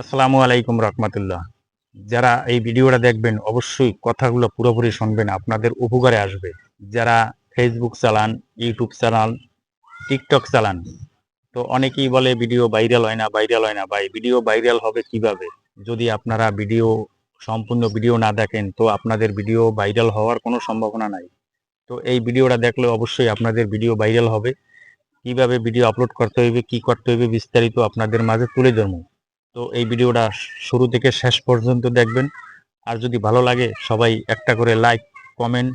আসসালামু আলাইকুম রহমতুল্লাহ। যারা এই ভিডিওটা দেখবেন, অবশ্যই কথাগুলো পুরোপুরি শুনবেন, আপনাদের উপকারে আসবে। যারা ফেসবুক চালান ইউটিউব চালান টিকটক চালান, তো অনেকেই বলে ভিডিও ভাইরাল হয় না, ভাইরাল হয় না। ভাই, ভিডিও ভাইরাল হবে কীভাবে? যদি আপনারা ভিডিও, সম্পূর্ণ ভিডিও না দেখেন, তো আপনাদের ভিডিও ভাইরাল হওয়ার কোনো সম্ভাবনা নাই। তো এই ভিডিওটা দেখলে অবশ্যই আপনাদের ভিডিও ভাইরাল হবে। কীভাবে ভিডিও আপলোড করতে হইবে, কি করতে হইবে, বিস্তারিত আপনাদের মাঝে তুলে ধরবো। তো এই ভিডিওটা শুরু থেকে শেষ পর্যন্ত দেখবেন। আর যদি ভালো লাগে, সবাই একটা করে লাইক কমেন্ট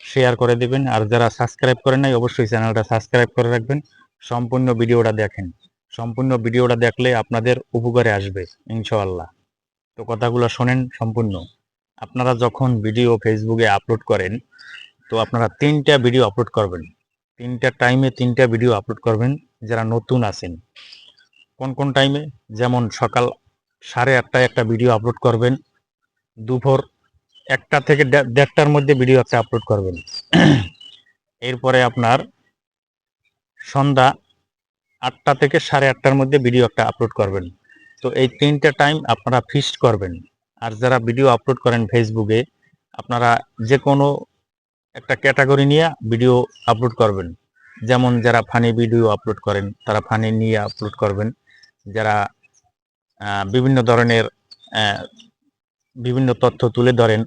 শেয়ার করে দেবেন। আর যারা সাবস্ক্রাইব করেন নাই, অবশ্যই চ্যানেলটা সাবস্ক্রাইব করে রাখবেন। সম্পূর্ণ ভিডিওটা দেখেন। সম্পূর্ণ ভিডিওটা দেখলে আপনাদের উপকারে আসবে, ইনশাআল্লাহ। তো কথাগুলো শোনেন সম্পূর্ণ। আপনারা যখন ভিডিও ফেসবুকে আপলোড করেন, তো আপনারা তিনটা ভিডিও আপলোড করবেন। তিনটা টাইমে তিনটা ভিডিও আপলোড করবেন, যারা নতুন আছেন। কোন কোন টাইমে যেমন সকাল সাড়ে আটটায় একটা ভিডিও আপলোড করবেন, দুপুর একটা থেকে দেড়টার মধ্যে ভিডিও একটা আপলোড করবেন। এরপরে আপনার সন্ধ্যা আটটা থেকে সাড়ে আটটার মধ্যে ভিডিও একটা আপলোড করবেন। তো এই তিনটা টাইম আপনারা ফিক্সড করবেন। আর যারা ভিডিও আপলোড করেন ফেসবুকে আপনারা যে কোনো একটা ক্যাটাগরি নিয়ে ভিডিও আপলোড করবেন। যেমন যারা ফানি ভিডিও আপলোড করেন, তারা ফানি নিয়ে আপলোড করবেন। যারা বিভিন্ন ধরনের বিভিন্ন তথ্য তুলে ধরেন,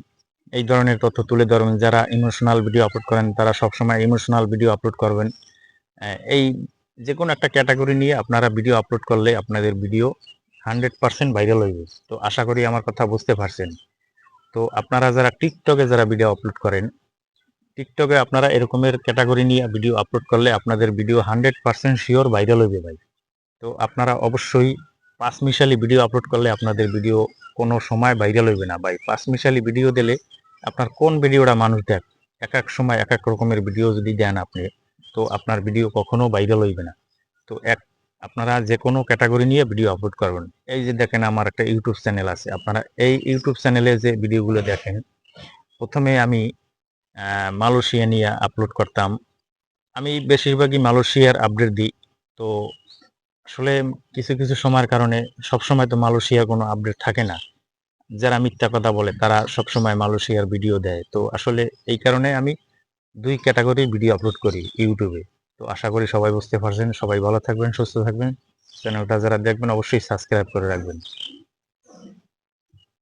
এই ধরনের তথ্য তুলে ধরবেন যারা ইমোশনাল ভিডিও আপলোড করেন, তারা সবসময় ইমোশনাল ভিডিও আপলোড করবেন। এই যে কোনো একটা ক্যাটাগরি নিয়ে আপনারা ভিডিও আপলোড করলে আপনাদের ভিডিও হান্ড্রেড পার্সেন্ট ভাইরাল হইবে তো আশা করি আমার কথা বুঝতে পারছেন। তো আপনারা যারা টিকটকে যারা ভিডিও আপলোড করেন টিকটকে আপনারা এরকমের ক্যাটাগরি নিয়ে ভিডিও আপলোড করলে আপনাদের video hundred percent sure viral হইবে ভাই। তো আপনারা অবশ্যই পাঁচ মিশালি ভিডিও আপলোড করলে আপনাদের ভিডিও কোনো সময় ভাইরাল হইবে না। ভাই পাঁচ মিশালি ভিডিও দিলে আপনার কোন ভিডিওটা মানুষ দেখ? এক এক সময় এক এক রকমের ভিডিও যদি দেন আপনি, তো আপনার ভিডিও কখনো ভাইরাল হইবে না। তো এক, আপনারা যে কোনো ক্যাটাগরি নিয়ে ভিডিও আপলোড করবেন। এই যে দেখেন আমার একটা ইউটিউব চ্যানেল আছে। আপনারা এই ইউটিউব চ্যানেলে যে ভিডিওগুলো দেখেন, প্রথমে আমি মালয়েশিয়া নিয়ে আপলোড করতাম। আমি বেশিরভাগই মালয়েশিয়ার আপডেট দিই। তো আসলে কিছু কিছু সময়ের কারণে সবসময় তো মালয়েশিয়া কোনো আপডেট থাকে না। যারা মিথ্যা কথা বলে, তারা সবসময় মালয়েশিয়ার ভিডিও দেয়। তো আসলে এই কারণে আমি দুই ক্যাটাগরি ভিডিও আপলোড করি ইউটিউবে। তো আশা করি সবাই বুঝতে পারছেন। সবাই ভালো থাকবেন, সুস্থ থাকবেন। চ্যানেলটা যারা দেখবেন, অবশ্যই সাবস্ক্রাইব করে রাখবেন।